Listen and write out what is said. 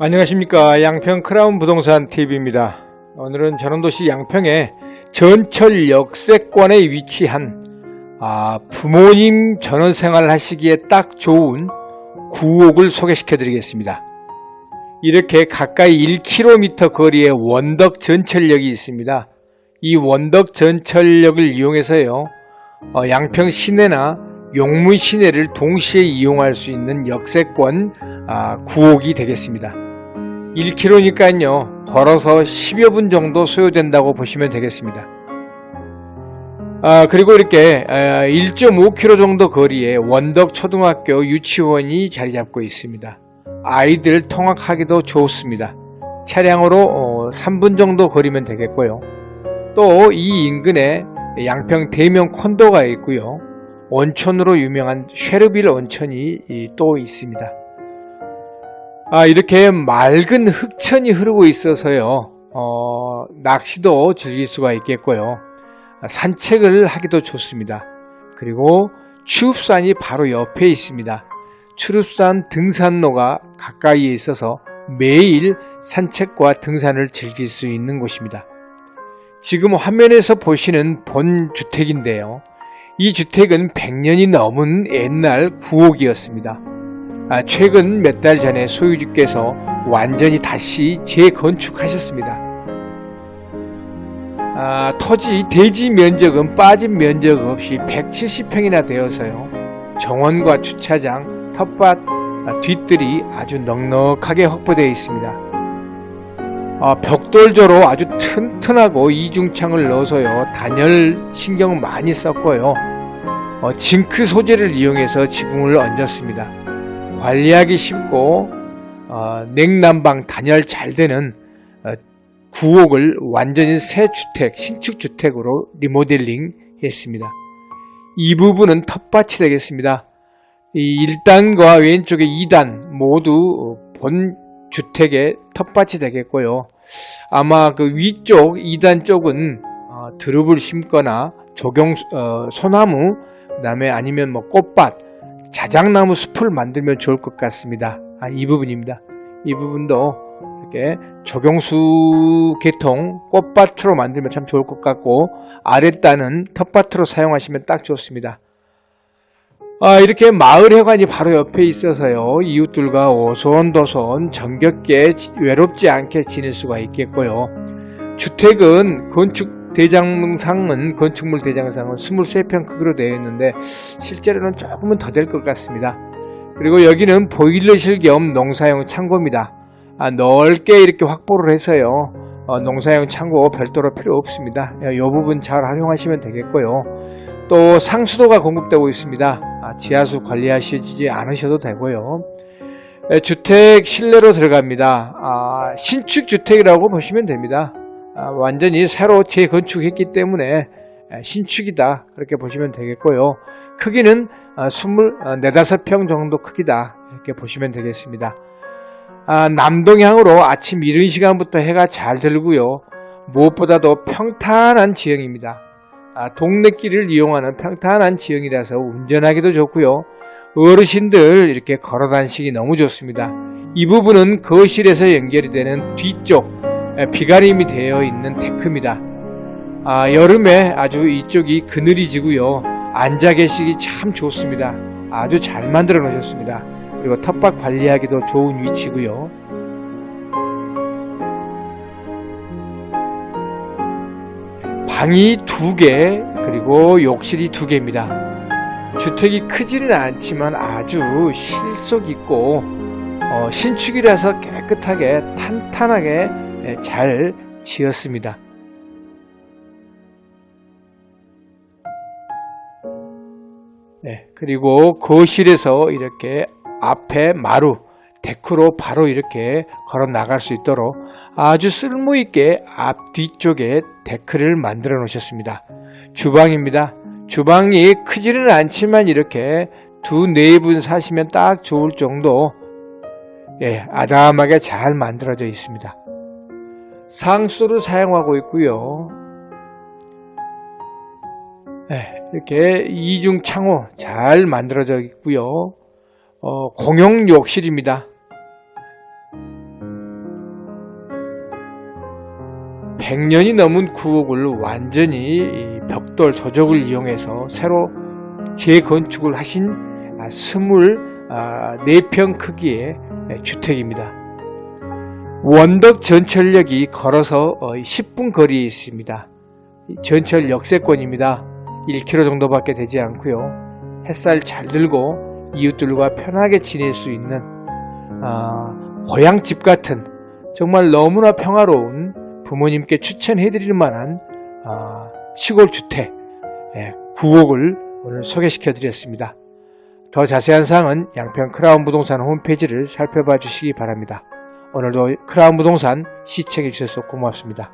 안녕하십니까 양평 크라운 부동산 TV입니다. 오늘은 전원도시 양평의 전철 역세권에 위치한 아, 부모님 전원생활 하시기에 딱 좋은 구옥을 소개시켜 드리겠습니다. 이렇게 가까이 1km 거리에 원덕 전철역이 있습니다. 이 원덕 전철역을 이용해서요, 어, 양평 시내나 용문 시내를 동시에 이용할 수 있는 역세권 아, 구옥이 되겠습니다. 1km니까요, 걸어서 10여 분 정도 소요된다고 보시면 되겠습니다. 아, 그리고 이렇게 1.5km 정도 거리에 원덕 초등학교 유치원이 자리 잡고 있습니다. 아이들 통학하기도 좋습니다. 차량으로 3분 정도 거리면 되겠고요. 또 이 인근에 양평 대명 콘도가 있고요. 온천으로 유명한 쉐르빌 온천이 또 있습니다. 아, 이렇게 맑은 흑천이 흐르고 있어서요. 어, 낚시도 즐길 수가 있겠고요. 산책을 하기도 좋습니다. 그리고 추읍산이 바로 옆에 있습니다. 추읍산 등산로가 가까이에 있어서 매일 산책과 등산을 즐길 수 있는 곳입니다. 지금 화면에서 보시는 본 주택인데요. 이 주택은 100년이 넘은 옛날 구옥이었습니다. 아, 최근 몇 달 전에 소유주께서 완전히 다시 재건축하셨습니다. 아, 토지 대지 면적은 빠진 면적 없이 170평이나 되어서요. 정원과 주차장, 텃밭, 아, 뒷뜰이 아주 넉넉하게 확보되어 있습니다. 아, 벽돌조로 아주 튼튼하고 이중창을 넣어서요. 단열 신경 많이 썼고요. 어, 징크 소재를 이용해서 지붕을 얹었습니다. 관리하기 쉽고 어, 냉난방 단열 잘 되는 어, 구옥을 완전히 새 주택, 신축 주택으로 리모델링 했습니다. 이 부분은 텃밭이 되겠습니다. 이 1단과 왼쪽에 2단 모두 본 주택의 텃밭이 되겠고요. 아마 그 위쪽 2단 쪽은 어, 드룹을 심거나 조경 어, 소나무 그다음에 아니면 뭐 꽃밭 자작나무 숲을 만들면 좋을 것 같습니다. 아, 이 부분입니다. 이 부분도 이렇게 조경수 계통 꽃밭으로 만들면 참 좋을 것 같고 아랫단은 텃밭으로 사용하시면 딱 좋습니다. 아, 이렇게 마을회관이 바로 옆에 있어서요. 이웃들과 오손도손 정겹게 외롭지 않게 지낼 수가 있겠고요. 주택은 건축 대장상은 건축물 대장상은 23평 크기로 되어 있는데 실제로는 조금은 더 될 것 같습니다. 그리고 여기는 보일러실 겸 농사용 창고입니다. 아, 넓게 이렇게 확보를 해서요. 어, 농사용 창고 별도로 필요 없습니다. 이 부분 잘 활용하시면 되겠고요. 또 상수도가 공급되고 있습니다. 아, 지하수 관리하시지 않으셔도 되고요. 에, 주택 실내로 들어갑니다. 아, 신축 주택이라고 보시면 됩니다. 아, 완전히 새로 재건축했기 때문에 신축이다 그렇게 보시면 되겠고요. 크기는 24-5평 아, 정도 크기다 이렇게 보시면 되겠습니다. 아, 남동향으로 아침 이른 시간부터 해가 잘 들고요. 무엇보다도 평탄한 지형입니다. 동네길을 이용하는 평탄한 지형이라서 운전하기도 좋고요. 어르신들 이렇게 걸어 다니시기 너무 좋습니다. 이 부분은 거실에서 연결이 되는 뒤쪽 비가림이 되어 있는 데크입니다. 아, 여름에 아주 이쪽이 그늘이 지고요. 앉아 계시기 참 좋습니다. 아주 잘 만들어 놓으셨습니다. 그리고 텃밭 관리하기도 좋은 위치고요. 방이 두 개, 그리고 욕실이 두 개입니다. 주택이 크지는 않지만 아주 실속 있고 어, 신축이라서 깨끗하게 탄탄하게 잘 지었습니다. 네, 그리고 거실에서 이렇게 앞에 마루, 데크로 바로 이렇게 걸어 나갈 수 있도록 아주 쓸모있게 앞 뒤쪽에 데크를 만들어 놓으셨습니다. 주방입니다. 주방이 크지는 않지만 이렇게 두 네 분 사시면 딱 좋을 정도 예, 아담하게 잘 만들어져 있습니다. 상수를 사용하고 있고요. 네, 이렇게 이중 창호 잘 만들어져 있고요. 어, 공용 욕실입니다. 100년이 넘은 구옥을 완전히 벽돌 조적을 이용해서 새로 재건축을 하신 아, 24평 아, 크기의 주택입니다. 원덕 전철역이 걸어서 어, 10분 거리에 있습니다. 이 전철 역세권입니다. 1km 정도밖에 되지 않고요. 햇살 잘 들고 이웃들과 편하게 지낼 수 있는 아, 고향집 같은 정말 너무나 평화로운 부모님께 추천해드릴 만한 아, 시골 주택 예, 9억을 오늘 소개시켜 드렸습니다. 더 자세한 사항은 양평 크라운 부동산 홈페이지를 살펴봐 주시기 바랍니다. 오늘도 크라운 부동산 시청해 주셔서 고맙습니다.